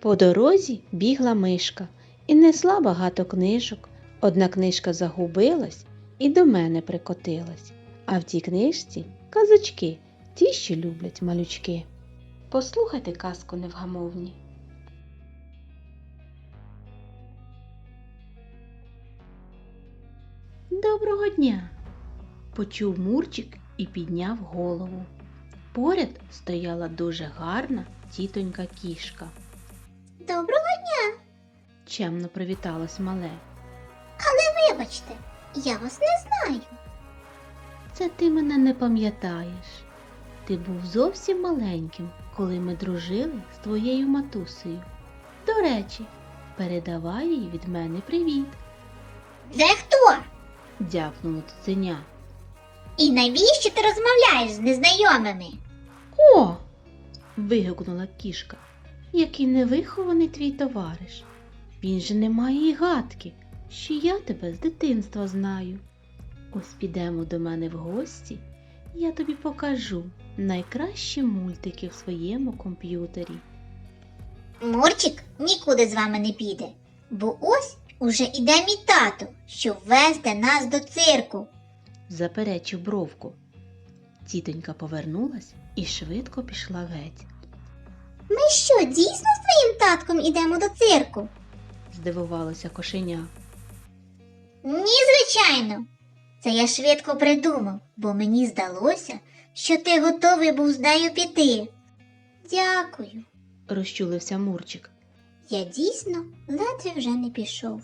По дорозі бігла мишка і несла багато книжок. Одна книжка загубилась і до мене прикотилась. А в тій книжці казочки, ті, що люблять малючки. Послухайте казку невгамовні. Доброго дня! почув Мурчик і підняв голову. Поряд стояла дуже гарна тітонька кішка. Доброго дня! Чемно привіталось мале. Але Вибачте, я вас не знаю. Це ти мене не пам'ятаєш. Ти був зовсім маленьким, коли ми дружили з твоєю матусею. До речі, передавай їй від мене привіт, Це хто? дякнуло цуценя. І навіщо ти розмовляєш з незнайомими? О. вигукнула кішка. Який невихований твій товариш. Він же не має й гадки, що я тебе з дитинства знаю. Ось підемо до мене в гості, я тобі покажу найкращі мультики в своєму комп'ютері. Мурчик нікуди з вами не піде, бо ось уже іде мій тато, щоб вести нас до цирку. заперечив бровку. Тітонька повернулась і швидко пішла геть. Ми що, дійсно з твоїм татком ідемо до цирку? Здивувалося кошеня. Ні, звичайно. Це я швидко придумав, бо мені здалося, що ти готовий був з нею піти. Дякую. Розчулився Мурчик. Я дійсно ледве вже не пішов.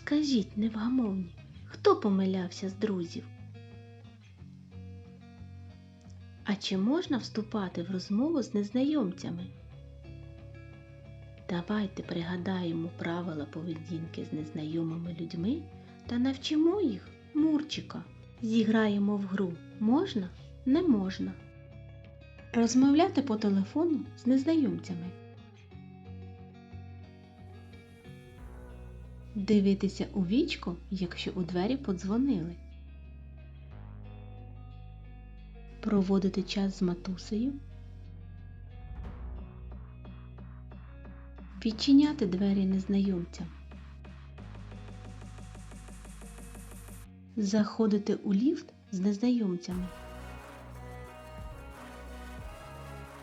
Скажіть, невгамовні, хто помилявся з друзів? А чи можна вступати в розмову з незнайомцями? Давайте пригадаємо правила поведінки з незнайомими людьми та навчимо їх Мурчика. Зіграємо в гру можна? Не можна. Розмовляти по телефону з незнайомцями. Дивитися у вічко, якщо у двері подзвонили. Проводити час з матусею. Відчиняти двері незнайомцям. Заходити у ліфт з незнайомцями.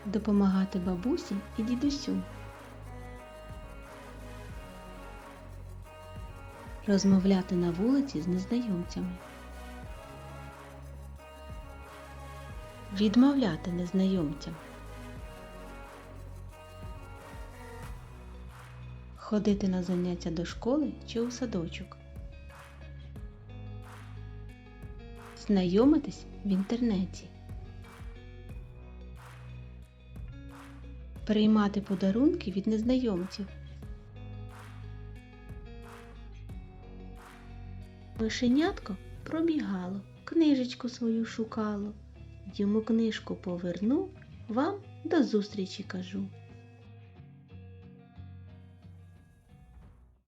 Допомагати бабусі і дідусю. Розмовляти на вулиці з незнайомцями. Відмовляти незнайомцям. Ходити на заняття до школи чи у садочок. Знайомитись в інтернеті. Приймати подарунки від незнайомців. Мишенятко пробігало, книжечку свою шукало. Йому книжку поверну, вам до зустрічі кажу.